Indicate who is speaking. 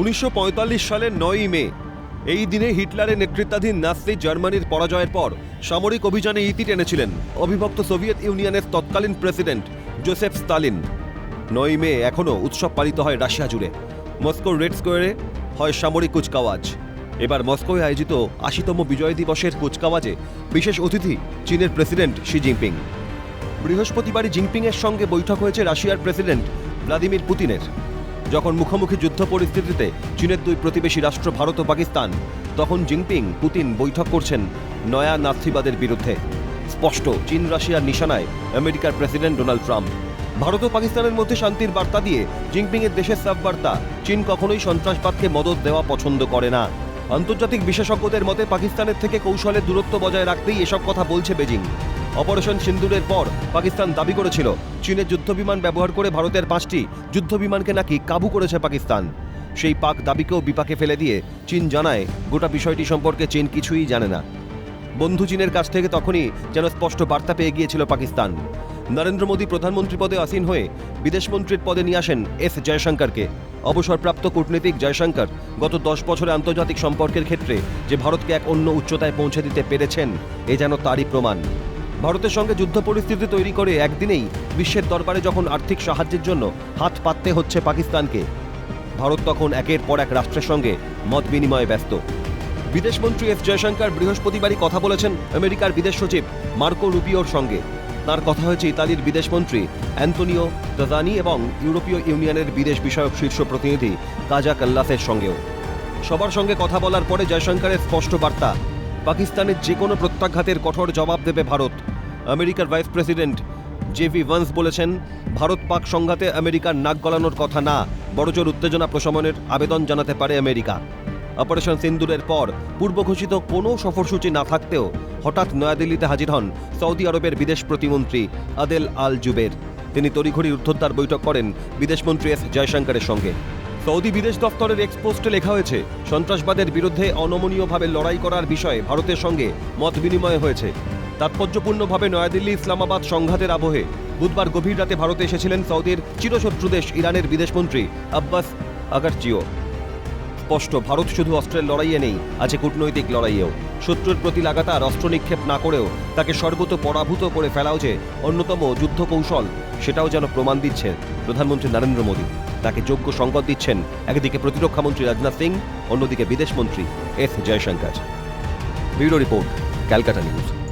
Speaker 1: উনিশশো পঁয়তাল্লিশ সালের নয়ই মে, এই দিনে হিটলারের নেতৃত্বাধীন নাসি জার্মানির পরাজয়ের পর সামরিক অভিযানে ইতি টেনেছিলেন অবিভক্ত সোভিয়েত ইউনিয়নের তৎকালীন প্রেসিডেন্ট জোসেফ স্তালিন নয় মে এখনও উৎসব পালিত হয় রাশিয়া জুড়ে। মস্কোর রেড স্কোয়ারে হয় সামরিক কুচকাওয়াজ। এবার মস্কোয় আয়োজিত আশিতম বিজয় দিবসের কুচকাওয়াজে বিশেষ অতিথি চীনের প্রেসিডেন্ট শি জিনপিং। বৃহস্পতিবারই জিনপিংয়ের সঙ্গে বৈঠক হয়েছে রাশিয়ার প্রেসিডেন্ট ভ্লাদিমির পুতিনের। যখন মুখোমুখি যুদ্ধ পরিস্থিতিতে চীনের দুই প্রতিবেশী রাষ্ট্র ভারত ও পাকিস্তান, তখন জিনপিং, পুতিন বৈঠক করছেন নয়া নাথিবাদের বিরুদ্ধে। স্পষ্ট, চীন রাশিয়ার নিশানায় আমেরিকার প্রেসিডেন্ট ডোনাল্ড ট্রাম্প। ভারত ও পাকিস্তানের মধ্যে শান্তির বার্তা দিয়ে জিনপিংয়ের দেশের সাব বার্তা, চীন কখনোই সন্ত্রাসবাদকে মদত দেওয়া পছন্দ করে না। আন্তর্জাতিক বিশেষজ্ঞদের মতে, পাকিস্তানের থেকে কৌশলে দূরত্ব বজায় রাখতেই এসব কথা বলছে বেজিং। অপারেশন সিন্দুরের পর পাকিস্তান দাবি করেছিল, চীনের যুদ্ধবিমান ব্যবহার করে ভারতের পাঁচটি যুদ্ধবিমানকে নাকি কাবু করেছে পাকিস্তান। সেই পাক দাবিকেও বিপাকে ফেলে দিয়ে চীন জানায়, গোটা বিষয়টি সম্পর্কে চীন কিছুই জানে না। বন্ধু চীনের কাছ থেকে তখনই যেন স্পষ্ট বার্তা পেয়ে গিয়েছিল পাকিস্তান। নরেন্দ্র মোদী প্রধানমন্ত্রী পদে আসীন হয়ে বিদেশমন্ত্রীর পদে নিয়ে আসেন এস জয়শঙ্করকে। অবসরপ্রাপ্ত কূটনীতিক জয়শঙ্কর গত দশ বছরে আন্তর্জাতিক সম্পর্কের ক্ষেত্রে যে ভারতকে এক অন্য উচ্চতায় পৌঁছে দিতে পেরেছেন, এ যেন তারই প্রমাণ। ভারতের সঙ্গে যুদ্ধ পরিস্থিতি তৈরি করে একদিনেই বিশ্বের দরবারে যখন আর্থিক সাহায্যের জন্য হাত পাততে হচ্ছে পাকিস্তানকে, ভারত তখন একের পর এক রাষ্ট্রের সঙ্গে মত বিনিময়ে ব্যস্ত। বিদেশমন্ত্রী এস জয়শঙ্কর বৃহস্পতিবারই কথা বলেছেন আমেরিকার বিদেশ সচিব মার্কো রুবিওর সঙ্গে। তার কথা হয়েছে, ইতালির বিদেশমন্ত্রী অ্যান্তোনিও তাজানি এবং ইউরোপীয় ইউনিয়নের বিদেশ বিষয়ক শীর্ষ প্রতিনিধি কাজা কাল্লাসের সঙ্গেও। সবার সঙ্গে কথা বলার পরে জয়শঙ্করের স্পষ্ট বার্তা, পাকিস্তানের যে কোনো প্রত্যাঘাতের কঠোর জবাব দেবে ভারত। আমেরিকার ভাইস প্রেসিডেন্ট জেভি ভান্স বলেছেন, ভারত পাক সংঘাতে আমেরিকার নাক গলানোর কথা না, বড়জোর উত্তেজনা প্রশমনের আবেদন জানাতে পারে আমেরিকা। অপারেশন সিন্দুরের পর পূর্ব ঘোষিত কোনো সফরসূচি না থাকতেও হঠাৎ নয়াদিল্লিতে হাজির হন সৌদি আরবের বিদেশ প্রতিমন্ত্রী আদেল আল জুবের। তিনি তড়িঘড়ি ঊর্ধ্বতার বৈঠক করেন বিদেশমন্ত্রী এস জয়শঙ্করের সঙ্গে। সৌদি বিদেশ দপ্তরের এক্সপোস্টে লেখা হয়েছে, সন্ত্রাসবাদের বিরুদ্ধে অনমনীয়ভাবে লড়াই করার বিষয়ে ভারতের সঙ্গে মত বিনিময় হয়েছে। তাৎপর্যপূর্ণভাবে নয়াদিল্লি ইসলামাবাদ সংঘাতের আবহে বুধবার গভীর রাতে ভারতে এসেছিলেন সৌদির চিরশত্রু দেশ ইরানের বিদেশমন্ত্রী আব্বাস আগারজিও স্পষ্ট, ভারত শুধু অস্ত্রের লড়াইয়ে নেই, আছে কূটনৈতিক লড়াইয়েও। শত্রুর প্রতি লাগাতার অস্ত্র নিক্ষেপ না করেও তাকে সর্বত পরাভূত করে ফেলাও যে অন্যতম যুদ্ধ কৌশল সেটাও যেন প্রমাণ দিচ্ছে প্রধানমন্ত্রী নরেন্দ্র মোদী। তাকে যোগ্য সংকট দিচ্ছেন একদিকে প্রতিরক্ষামন্ত্রী রাজনাথ সিং, অন্যদিকে বিদেশমন্ত্রী S Jaishankar. Bureau report, Calcutta news.